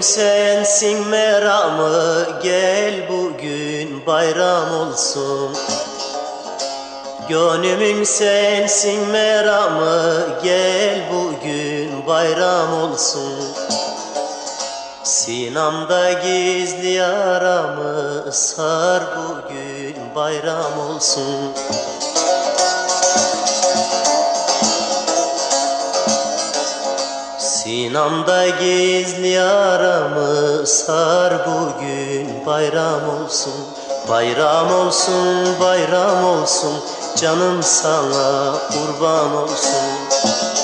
sensin meramı Gel bugün bayram olsun. Gönlümün sensin meramı Gel bugün bayram olsun. Sinamda gizli yaramı Sar bugün bayram olsun Sinamda gizli yaramı sar bugün bayram olsun. Bayram olsun bayram olsun canım sana kurban olsun